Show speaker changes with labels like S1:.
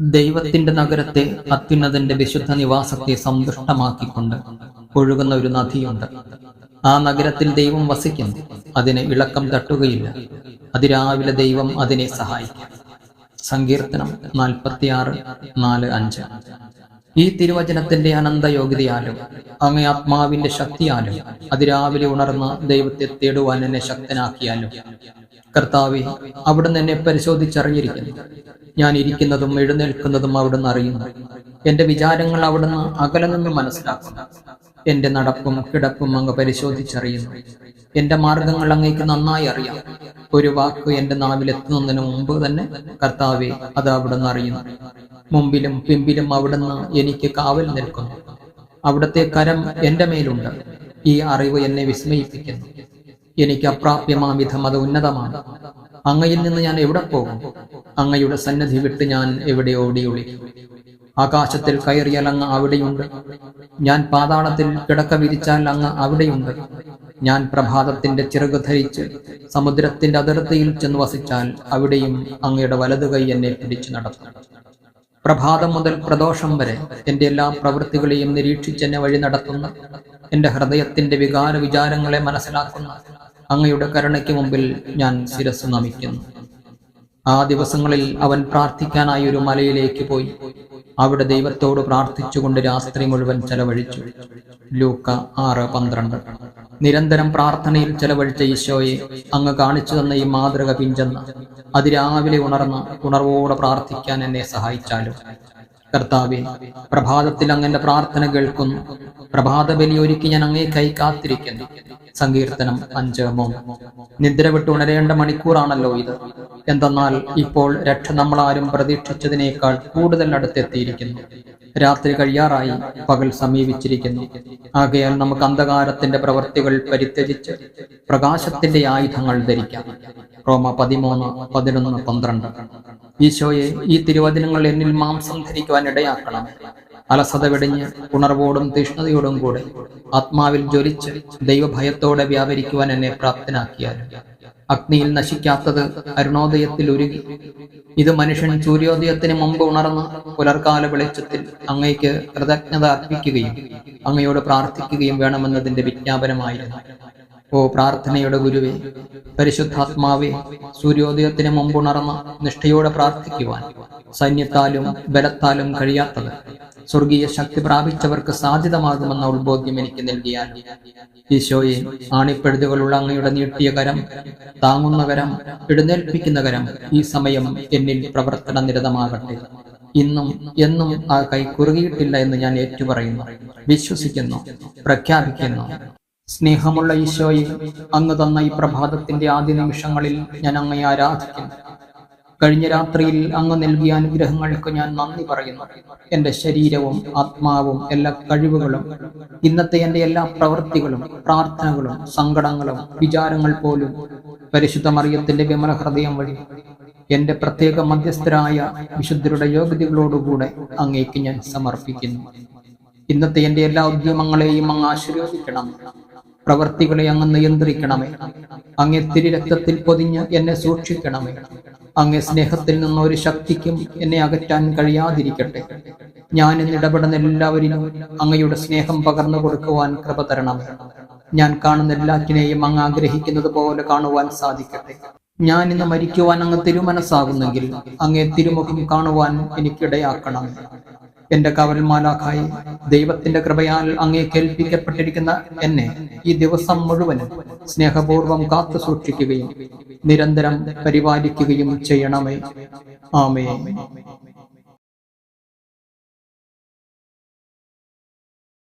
S1: ദൈവത്തിന്റെ നഗരത്തെ അത്യുന്നതന്റെ വിശുദ്ധ നിവാസത്തെ സന്തുഷ്ടമാക്കിക്കൊണ്ട് ഒഴുകുന്ന ഒരു നദിയുണ്ട്. ആ നഗരത്തിൽ ദൈവം വസിക്കുന്നു. അതിന് ഇളക്കം തട്ടുകയില്ല. അതിരാവിലെ ദൈവം അതിനെ സഹായിക്കും. സങ്കീർത്തനം നാൽപ്പത്തിയാറ് നാല് അഞ്ച്. ഈ തിരുവചനത്തിന്റെ അനന്ത യോഗ്യതയാലും അങ്ങേ ആത്മാവിന്റെ ശക്തിയാലും അതിരാവിലെ ഉണർന്ന് ദൈവത്തെ തേടുവാൻ എന്നെ ശക്തനാക്കിയാലും കർത്താവെ അവിടുന്ന് എന്നെ പരിശോധിച്ചറിഞ്ഞിരിക്കുന്നു. ഞാൻ ഇരിക്കുന്നതും എഴുന്നേൽക്കുന്നതും അവിടുന്ന് അറിയുന്നു. എന്റെ വിചാരങ്ങൾ അവിടുന്ന് അകലെ നിന്ന് മനസ്സിലാക്കുന്നു. എന്റെ നടപ്പും കിടപ്പും അങ്ങ് പരിശോധിച്ചറിയുന്നു. എന്റെ മാർഗങ്ങൾ അങ്ങേക്ക് നന്നായി അറിയാം. ഒരു വാക്ക് എന്റെ നാവിലെത്തുന്നതിന് മുമ്പ് തന്നെ കർത്താവെ അത് അവിടുന്ന് അറിയുന്നു. മുമ്പിലും പിമ്പിലും അവിടുന്ന് എനിക്ക് കാവൽ നിൽക്കുന്നു. അവിടുത്തെ കരം എന്റെ മേലുണ്ട്. ഈ അറിവ് എന്നെ വിസ്മയിപ്പിക്കുന്നു. എനിക്ക് അപ്രാപ്യമാം വിധം അത് ഉന്നതമാണ്. അങ്ങയിൽ നിന്ന് ഞാൻ എവിടെ പോകും? അങ്ങയുടെ സന്നദ്ധി വിട്ട് ഞാൻ എവിടെ ഓടി ആകാശത്തിൽ കയറിയാൽ അങ്ങ് അവിടെയുണ്ട്. ഞാൻ പാതാളത്തിൽ കിടക്ക വിരിച്ചാൽ അങ്ങ് അവിടെയുണ്ട്. ഞാൻ പ്രഭാതത്തിന്റെ ചിറക് ധരിച്ച് സമുദ്രത്തിന്റെ അതിർത്തിയിൽ ചെന്ന് വസിച്ചാൽ അവിടെയും അങ്ങയുടെ വലതു കൈ എന്നെ പിടിച്ചു നടത്തും. പ്രഭാതം മുതൽ പ്രദോഷം വരെ എന്റെ എല്ലാ പ്രവൃത്തികളെയും നിരീക്ഷിച്ചെന്നെ വഴി നടത്തുന്ന എന്റെ ഹൃദയത്തിന്റെ വികാര വിചാരങ്ങളെ മനസ്സിലാക്കുന്ന അങ്ങയുടെ കരുണയ്ക്ക് മുമ്പിൽ ഞാൻ ശിരസ് നമിക്കുന്നു ആ ദിവസങ്ങളിൽ അവൻ പ്രാർത്ഥിക്കാനായി ഒരു മലയിലേക്ക് പോയി. അവിടെ ദൈവത്തോട് പ്രാർത്ഥിച്ചുകൊണ്ട് രാത്രി മുഴുവൻ ചെലവഴിച്ചു. ലൂക്ക ആറ് പന്ത്രണ്ട്. നിരന്തരം പ്രാർത്ഥനയിൽ ചെലവഴിച്ച ഈശോയെ അങ്ങ് കാണിച്ചു തന്ന ഈ മാതൃക പിഞ്ചെന്ന്. അതിരാവിലെ ഉണർന്ന് ഉണർവോടെ പ്രാർത്ഥിക്കാൻ എന്നെ സഹായിച്ചാലും. കർത്താവെ പ്രഭാതത്തിൽ അങ്ങന്റെ പ്രാർത്ഥന കേൾക്കുന്നു. പ്രഭാത ബലി ഒരുക്കി ഞാൻ അങ്ങേ കൈ കാത്തിരിക്കുന്നു. സങ്കീർത്തനം അഞ്ച് മൂന്ന്. നിദ്ര വിട്ട് ഉണരേണ്ട മണിക്കൂറാണല്ലോ ഇത്. എന്തെന്നാൽ ഇപ്പോൾ രക്ഷ നമ്മളാരും പ്രതീക്ഷിച്ചതിനേക്കാൾ കൂടുതൽ അടുത്തെത്തിയിരിക്കുന്നു. രാത്രി കഴിയാറായി പകൽ സമീപിച്ചിരിക്കുന്നു. ആകയാൽ നമുക്ക് അന്ധകാരത്തിന്റെ പ്രവൃത്തികൾ പരിത്യജിച്ച് പ്രകാശത്തിന്റെ ആയുധങ്ങൾ ധരിക്കാം. റോമ പതിമൂന്ന് പതിനൊന്ന് പന്ത്രണ്ട്. ഈശോയെ ഈ തിരുവചനങ്ങൾ എന്നിൽ മാംസം ധരിക്കുവാൻ ഇടയാക്കണം. അലസത വെടിഞ്ഞ് ഉണർവോടും തീഷ്ണതയോടും കൂടെ ആത്മാവിൽ ജ്വലിച്ച് ദൈവഭയത്തോടെ വ്യാപരിക്കുവാൻ എന്നെ പ്രാപ്തനാക്കിയാൽ അഗ്നിയിൽ നശിക്കാത്തത് അരുണോദയത്തിൽ ഒരുങ്ങി ഇത് മനുഷ്യൻ സൂര്യോദയത്തിന് മുമ്പ് ഉണർന്ന് പുലർക്കാല വെളിച്ചത്തിൽ അങ്ങയ്ക്ക് കൃതജ്ഞത അർപ്പിക്കുകയും അങ്ങയോട് പ്രാർത്ഥിക്കുകയും വേണമെന്നതിന്റെ വിജ്ഞാപനമായിരുന്നു. ഓ പ്രാർത്ഥനയുടെ ഗുരുവേ പരിശുദ്ധാത്മാവേ സൂര്യോദയത്തിന് മുമ്പുണർന്ന് നിഷ്ഠയോടെ പ്രാർത്ഥിക്കുവാൻ സൈന്യത്താലും ബലത്താലും കഴിയാത്തത് സ്വർഗീയ ശക്തി പ്രാപിച്ചവർക്ക് സാധ്യതമാകുമെന്ന ഉത്ബോധ്യം എനിക്ക് നൽകിയാൽ. ഈശോയെ ആണിപ്പെടുതുകളുള്ള അങ്ങയുടെ നീട്ടിയ കരം താങ്ങുന്ന കരം എഴുന്നേൽപ്പിക്കുന്ന കരം ഈ സമയം എന്നിൽ പ്രവർത്തന നിരതമാകട്ടെ ഇന്നും എന്നും ആ കൈ കുറുകിയിട്ടില്ല എന്ന് ഞാൻ ഏറ്റുപറയുന്നു. വിശ്വസിക്കുന്നു പ്രഖ്യാപിക്കുന്നു. സ്നേഹമുള്ള ഈശോയെ അങ്ങ് തന്ന ഈ പ്രഭാതത്തിന്റെ ആദ്യ നിമിഷങ്ങളിൽ ഞാൻ അങ്ങയെ ആരാധിക്കുന്നു കഴിഞ്ഞ രാത്രിയിൽ അങ്ങ് നൽകിയ അനുഗ്രഹങ്ങൾക്ക് ഞാൻ നന്ദി പറയുന്നു. എന്റെ ശരീരവും ആത്മാവും എല്ലാ കഴിവുകളും ഇന്നത്തെ എന്റെ എല്ലാ പ്രവൃത്തികളും പ്രാർത്ഥനകളും സങ്കടങ്ങളും വിചാരങ്ങൾ പോലും പരിശുദ്ധ മറിയത്തിന്റെ വിമല ഹൃദയം വഴി എന്റെ പ്രത്യേക മധ്യസ്ഥരായ വിശുദ്ധരുടെ യോഗ്യതകളോടുകൂടെ അങ്ങേക്ക് ഞാൻ സമർപ്പിക്കുന്നു. ഇന്നത്തെ എന്റെ എല്ലാ ഉദ്യമങ്ങളെയും അങ്ങ് ആശീർവദിക്കണം. പ്രവർത്തികളെ അങ്ങ് നിയന്ത്രിക്കണമേ. അങ്ങേ തിരുരക്തത്തിൽ പൊതിഞ്ഞ് എന്നെ സൂക്ഷിക്കണമേ. അങ്ങേ സ്നേഹത്തിൽ നിന്ന് ഒരു ശക്തിക്കും എന്നെ അകറ്റാൻ കഴിയാതിരിക്കട്ടെ. ഞാൻ എന്ന് ഇടപെടുന്ന എല്ലാവരിലും അങ്ങയുടെ സ്നേഹം പകർന്നു കൊടുക്കുവാൻ കൃപ തരണം. ഞാൻ കാണുന്ന എല്ലാറ്റിനെയും അങ്ങ് ആഗ്രഹിക്കുന്നത് പോലെ കാണുവാൻ സാധിക്കട്ടെ. ഞാൻ ഇന്ന് മരിക്കുവാൻ അങ്ങ് തിരുമനസ്സാകുന്നെങ്കിൽ അങ്ങേ തിരുമുഖം കാണുവാൻ എനിക്കിടയാക്കണം. എന്റെ കവൽമാലാഖായി ദൈവത്തിന്റെ കൃപയാൽ അങ്ങേ കേൾപ്പിക്കപ്പെട്ടിരിക്കുന്ന എന്നെ ഈ ദിവസം മുഴുവനും സ്നേഹപൂർവം കാത്തു സൂക്ഷിക്കുകയും നിരന്തരം പരിപാലിക്കുകയും ചെയ്യണമേ. ആമേ